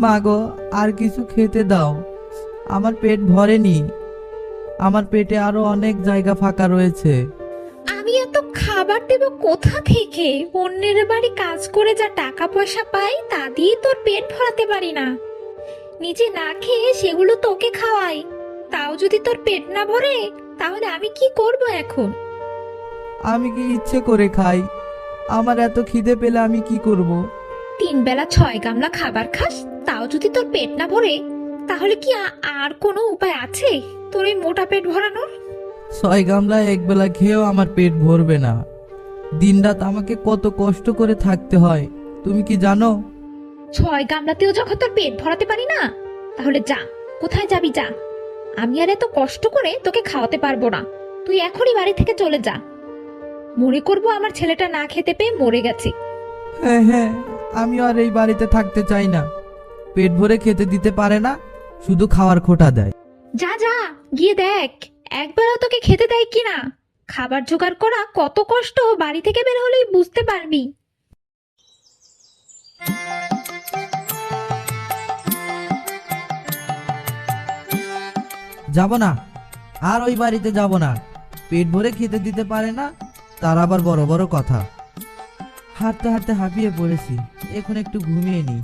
মাগো আর কিছু খেতে দাও। আমার পেট ভরেনি। আমার পেটে আরও অনেক জায়গা ফাঁকা রয়েছে। আমি এত খাবার দেব কোথা থেকে? অন্যের বাড়ি কাজ করে যা টাকা পয়সা পাই তা দিয়ে তোর পেট ভরাতে পারি না। নিজে না খেয়ে সেগুলো তোকে খাওয়াই। তাও যদি তোর পেট না ভরে তাহলে আমি কি করব এখন? আমি কি ইচ্ছে করে খাই? আমার এত খিদে পেলে আমি কি করব। তিন বেলা ছয় গামলা খাবার খাস তাও যদি তোর পেট না ভরে তাহলে কি আর কোনো উপায় আছে তোর এই মোটা পেট ভরানোর? ছয় গামলা একবেলা খেয়েও আমার পেট ভরবে না। দিনরাত আমাকে কত কষ্ট করে থাকতে হয় তুমি কি জানো? ছয় গামলাতেও যখন তোর পেট ভরাতে পারি না তাহলে যা কোথায় যাবি যা। আমি আর এত কষ্ট করে তোকে খাওয়াতে পারব না তুই এখনই বাড়ি থেকে চলে যা। মনে করব আমার ছেলেটা না খেতে পেয়ে মরে গেছে। হ্যাঁ হ্যাঁ আমি আর এই বাড়িতে থাকতে চাই না। পেট ভরে খেতে দিতে পারে না শুধু খাওয়ার খোটা দেয়। যা যা গিয়ে দেখ একবারও তোকে খেতে দেয় কিনা খাবার জোগাড় করা কত কষ্ট বাড়ি থেকে বের হলেই বুঝতে পারবি। যাব না আর ওই বাড়িতে যাব না। পেট ভরে খেতে দিতে পারে না তার আবার বড় বড় কথা। হাঁটতে হাঁটতে হাঁপিয়ে পড়েছি এখন একটু ঘুমিয়ে নিই।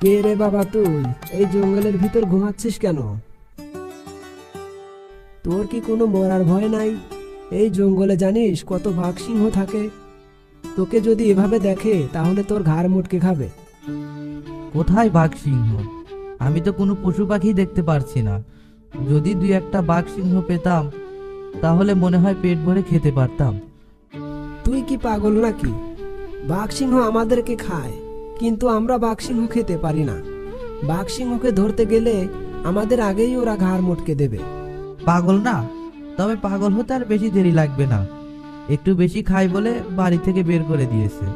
কে রে বাবা তুই? এই জঙ্গলের ভিতর ঘুমাচ্ছিস কেন? তোর কি কোনো মরার ভয় নাই? এই জঙ্গলে জানিস কত বাঘ সিংহ থাকে। তোকে যদি এভাবে দেখে তাহলে তোর ঘাড় মুটকে খাবে। কোথায় বাঘ সিংহ? আমি তো কোনো পশু পাখি দেখতে পারছি না। যদি দুই একটা বাঘ সিংহ পেতাম তাহলে মনে হয় পেট ভরে খেতে পারতাম। তুই কি পাগল নাকি? বাঘ সিংহ আমাদেরকে খায়। কিন্তু আমরা বাঘ সিংহ খেতে পারি না। বাঘ সিংহকে ধরতে গেলে আমাদের আগেই ওরা ঘাড় মুটকে দেবে। পাগল না? তবে পাগল হতে আর বেশি দেরি লাগবে না। একটু বেশি খাই বলে বাড়ি থেকে বের করে দিয়েছে।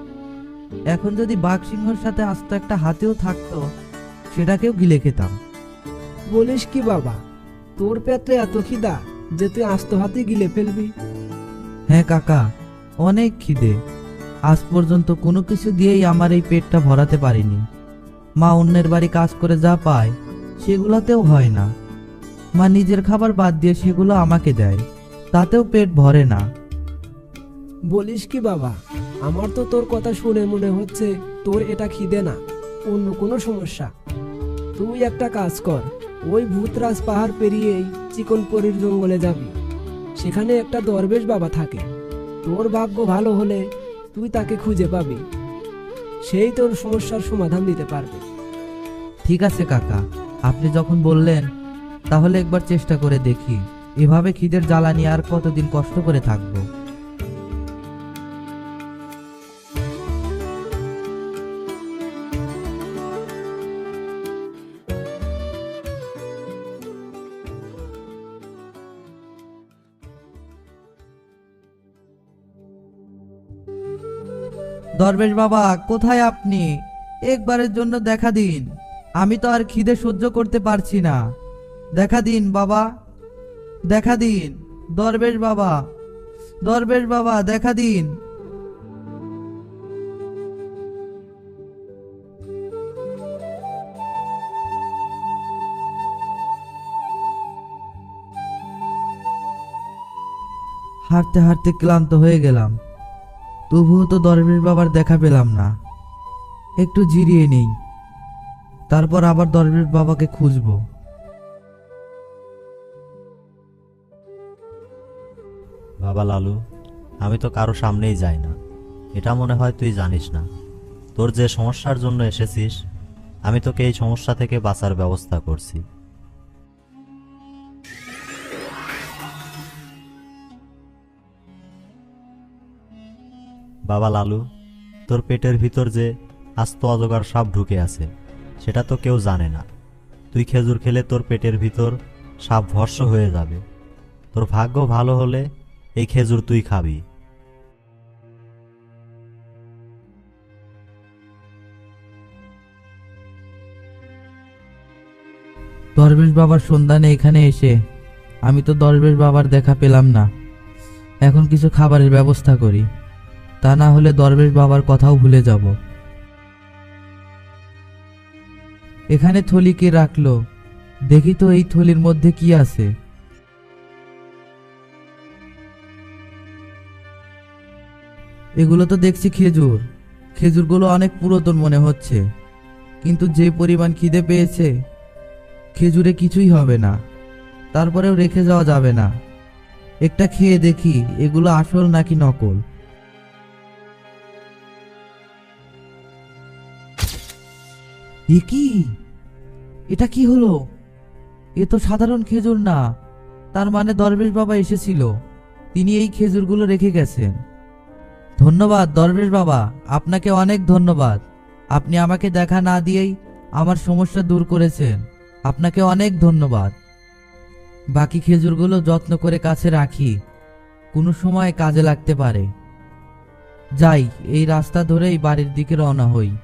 এখন যদি বাঘ সিংহর সাথে আস্ত একটা হাতেও থাকতো সেটাকেও গিলে খেতাম। বলিস কি বাবা? তোর পেটে এত খিদা যে তুই আস্ত হাতে গিলে ফেলবি। হ্যাঁ কাকা অনেক খিদে। আজ পর্যন্ত কোনো কিছু দিয়েই আমার এই পেটটা ভরাতে পারিনি। মা অন্যের বাড়ি কাজ করে যা পায়, সেগুলোতেও হয় না। মা নিজের খাবার বাদ দিয়ে সেগুলো আমাকে দেয়, তাতেও পেট ভরে না। বলিস কি বাবা, আমার তো তোর কথা শুনে মনে হচ্ছে তোর এটা খিদে না, অন্য কোনো সমস্যা। তুই একটা কাজ কর, ওই ভূতরাজ পাহাড় পেরিয়েই চিকনপরির জঙ্গলে যাবি। সেখানে একটা দরবেশ বাবা থাকে। তোর ভাগ্য ভালো হলে তুই তাকে খুঁজে পাবি। সেই তোর সমস্যার সমাধান দিতে পারবে। ঠিক আছে, কাকা। আপনি যখন বললেন, তাহলে একবার চেষ্টা করে দেখি। এভাবে খিদের জ্বালানি আর কতদিন কষ্ট করে থাকব? দরবেশ বাবা, কোথায় আপনি? একবারের জন্য দেখা দিন। আমি তো আর খিদে সহ্য করতে পারছি না। দেখা দিন, বাবা। দেখা দিন দরবেশ বাবা। দরবেশ বাবা, দেখা দিন। হাঁটতে হাঁটতে ক্লান্ত হয়ে গেলাম। তবুও তো দরবেশ বাবার দেখা পেলাম না। একটু জিরিয়ে নেই। তারপর আবার দরবেশ বাবাকে খুঁজবো। বাবা লালু, আমি তো কারও সামনেই যাই না। এটা মনে হয় তুই জানিস না। তোর যে সমস্যার জন্য এসেছিস, আমি তোকে এই সমস্যা থেকে বাঁচার ব্যবস্থা করছি। বাবা লালু, তোর পেটের ভিতর যে আস্ত অজগার সাপ ঢুকে আছে, সেটা তো কেউ জানে না। তুই খেজুর খেলে তোর পেটের ভিতর সাপ ভস্য হয়ে যাবে। তোর ভাগ্য ভালো হলে এই খেজুর তুই খাবি। দরবেশ বাবার সন্ধানে এখানে এসে আমি তো দরবেশ বাবার দেখা পেলাম না। এখন কিছু খাবারের ব্যবস্থা করি। তা না হলে দরবেশ বাবার কথাও ভুলে যাব। এখানে থলি কে রাখল? দেখি তো এই থলির মধ্যে কি আছে। এগুলো তো দেখছি খেজুর। খেজুরগুলো অনেক পুরাতন মনে হচ্ছে। কিন্তু যে পরিমাণ খিদে পেয়েছে, খেজুরে কিছুই হবে না। তারপরেও রেখে যাওয়া যাবে না। একটা খেয়ে দেখি, এগুলো আসল নাকি নকল? এ কি? এটা কি হলো? এ তো সাধারণ খেজুর না। তার মানে দরবেশ বাবা এসেছিল। তিনি এই খেজুরগুলো রেখে গেছেন। ধন্যবাদ দরবেশ বাবা, আপনাকে অনেক ধন্যবাদ। আপনি আমাকে দেখা না দিয়েই আমার সমস্যা দূর করেছেন। আপনাকে অনেক ধন্যবাদ। বাকি খেজুরগুলো যত্ন করে কাছে রাখি। কোনো সময় কাজে লাগতে পারে। যাই, এই রাস্তা ধরেই বাড়ির দিকে রওনা হই।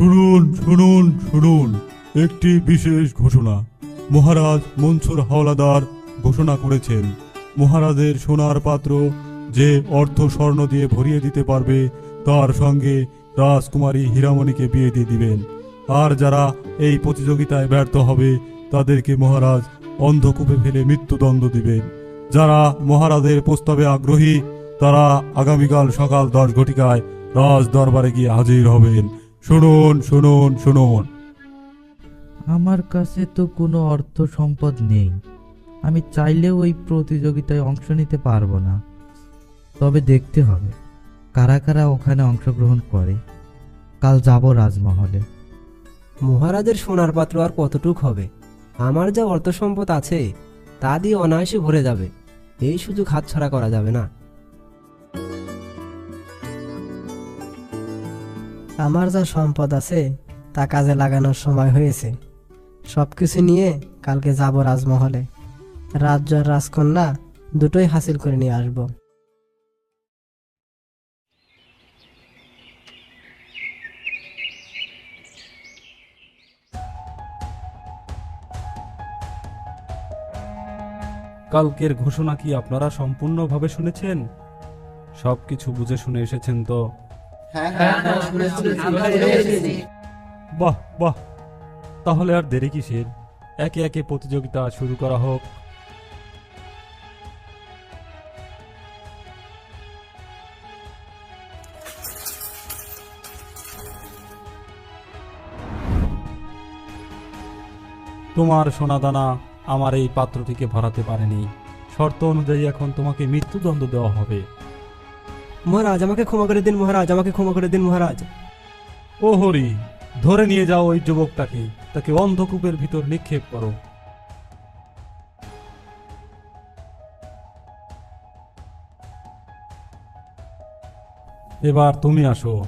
শুনুন শুনুন শুনুন। একটি বিশেষ ঘোষণা। মহারাজ মনসুর হাওলাদার ঘোষণা করেছেন। মহারাজের সোনার পাত্র যে অর্থ স্বর্ণ দিয়ে ভরিয়ে দিতে পারবে, তার সঙ্গে রাজকুমারী হীরামণিকে বিয়ে দিয়ে দিবেন। আর যারা এই প্রতিযোগিতায় ব্যর্থ হবে, তাদেরকে মহারাজ অন্ধকূপে ফেলে মৃত্যুদণ্ড দিবেন। যারা মহারাজের প্রস্তাবে আগ্রহী, তারা আগামীকাল সকাল দশ ঘটিকায় রাজ দরবারে গিয়ে হাজির হবেন। শুনুন শুনুন শুনুন। আমার কাছে তো কোনো অর্থ সম্পদ নেই। আমি চাইলেও ওই প্রতিযোগিতায় অংশ নিতে পারব না। তবে দেখতে হবে কারা কারা ওখানে অংশগ্রহণ করে। কাল যাব রাজমহলে। মহারাজের সোনার পাত্র আর কতটুক হবে? আমার যা অর্থ সম্পদ আছে তা দিয়ে অনায়াসে ভরে যাবে। এই সুযোগ হাতছাড়া করা যাবে না। আমার যা সম্পদ আছে, তা কাজে লাগানোর সময় হয়েছে। সব কিছু নিয়ে কালকে যাব রাজমহলে। রাজ্য আর রাজকন্যা দুটোই হাসিল করে নিয়ে আসব। কালকের ঘোষণা কি আপনারা সম্পূর্ণভাবে শুনেছেন? সব কিছু বুঝে শুনে এসেছেন তো? বাহ বাহ। তাহলে আর দেরি কিসের? একে একে প্রতিযোগিতা শুরু করা হোক। তোমার সোনাদানা আমার এই পাত্রটিকে ভরাতে পারেনি। শর্ত অনুযায়ী এখন তোমাকে মৃত্যুদণ্ড দেওয়া হবে। মহারাজ আমাকে ক্ষমা করে দিন মহারাজ আমাকে ক্ষমা করে দিন মহারাজ। ও হরি ধরে নিয়ে যাও ওই যুবকটাকে তাকে অন্ধকূপের ভিতর নিক্ষেপ করো। এবার তুমি আসো।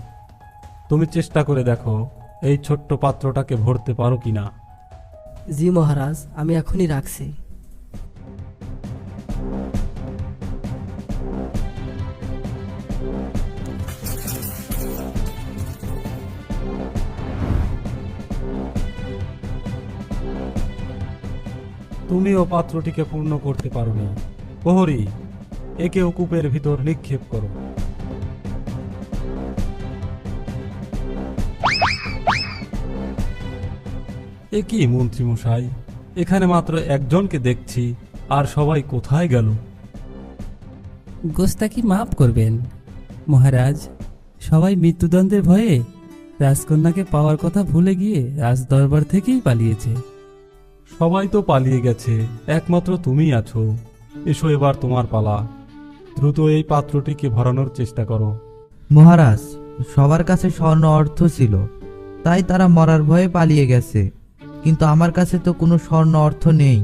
তুমি চেষ্টা করে দেখো এই ছোট্ট পাত্রটাকে ভরতে পারো কিনা। জি মহারাজ আমি এখনই রাখছি। তুমিও পাত্রটিকে পূর্ণ করতে পারোনি প্রহরী একেও কূপের ভিতর নিক্ষেপ করো। এ কি মন্ত্রী মশাই এখানে মাত্র একজনকে দেখছি, আর সবাই কোথায় গেল? গোস্তাকি মাফ করবেন। মহারাজ, সবাই মৃত্যুদণ্ডের ভয়ে রাজকন্যাকে পাওয়ার কথা ভুলে গিয়ে রাজদরবার থেকেই পালিয়েছে। সবাই তো পালিয়ে গেছে একমাত্র তুমি আছো। এসো এবার তোমার পালা। দ্রুত এই পাত্রটিকে ভরানোর চেষ্টা করো। মহারাজ সবার কাছে স্বর্ণ অর্থ ছিল তাই তারা মরার ভয়ে পালিয়ে গেছে। কিন্তু আমার কাছে তো কোনো স্বর্ণ অর্থ নেই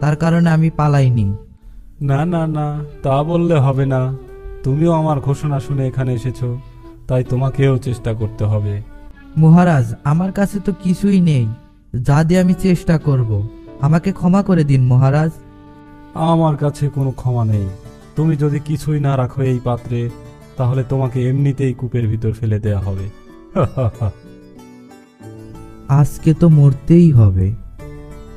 তার কারণে আমি পালাইনি। না না না তা বললে হবে না। তুমিও আমার ঘোষণা শুনে এখানে এসেছ তাই তোমাকেও চেষ্টা করতে হবে। মহারাজ আমার কাছে তো কিছুই নেই যা দিয়ে আমি চেষ্টা করব। আমাকে ক্ষমা করে দিন মহারাজ। আমার কাছে কোনো ক্ষমা নেই। তুমি যদি কিছুই না রাখো এই পাত্রে তাহলে তোমাকে এমনিতেই কূপের ভিতর ফেলে দেয়া হবে। আজকে তো মরতেই হবে।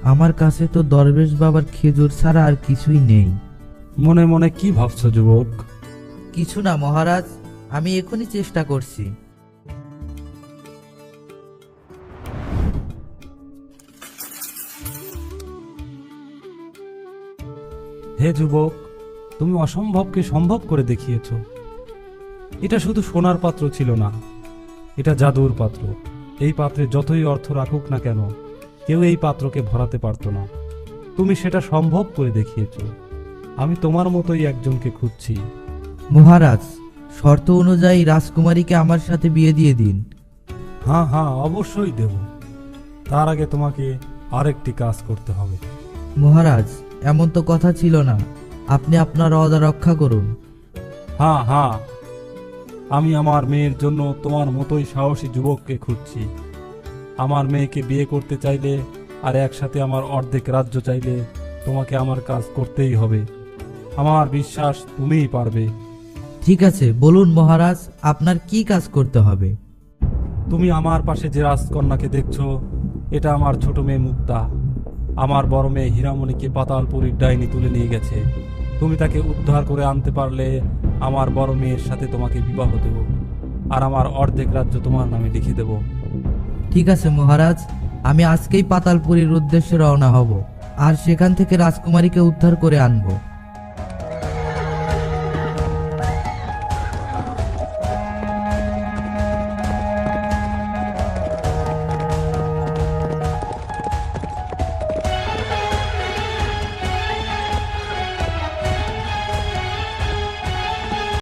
আমার কাছে তো দরবেশ বাবার খেজুর ছাড়া আর কিছুই নেই। মনে মনে কি ভাবছ যুবক? কিছু না মহারাজ। আমি এখনই চেষ্টা করছি। হে যুবক তুমি অসম্ভবকে সম্ভব করে দেখিয়েছ। এটা শুধু সোনার পাত্র ছিল না এটা জাদুর পাত্র। এই পাত্রে যতই অর্থ রাখুক না কেন কেউ এই পাত্রকে ভরাতে পারতো না। তুমি সেটা সম্ভব করে দেখিয়েছ। আমি তোমার মতোই একজনকে খুঁজছি। মহারাজ শর্ত অনুযায়ী রাজকুমারীকে আমার সাথে বিয়ে দিয়ে দিন। হ্যাঁ হ্যাঁ অবশ্যই দেব। তার আগে তোমাকে আরেকটি কাজ করতে হবে। মহারাজ এমন তো কথা ছিল না। আপনি আপনার অদা রক্ষা করুন। হ্যাঁ হ্যাঁ। আমি আমার মেয়ের জন্য তোমার মতোই সাহসী যুবককে খুঁজছি। আমার মেয়েকে বিয়ে করতে চাইলে আর একসাথে আমার অর্ধেক রাজ্য চাইলে তোমাকে আমার কাজ করতেই হবে। আমার বিশ্বাস তুমিই পারবে। ঠিক আছে বলুন মহারাজ আপনার কি কাজ করতে হবে? তুমি আমার পাশে যে রাজকন্যাকে দেখছ এটা আমার ছোট মেয়ে মুক্তা। আমার বড় মেয়ে হীরামণিকে পাতালপুরীর ডাইনি তুলে নিয়ে গেছে। তুমি তাকে উদ্ধার করে আনতে পারলে আমার বড় মেয়ের সাথে তোমাকে বিবাহ দেব আর আমার অর্ধেক রাজ্য তোমার নামে লিখে দেব। ঠিক আছে মহারাজ, আমি আজকেই পাতালপুরীর উদ্দেশ্যে রওনা হব আর সেখান থেকে রাজকুমারীকে উদ্ধার করে আনব।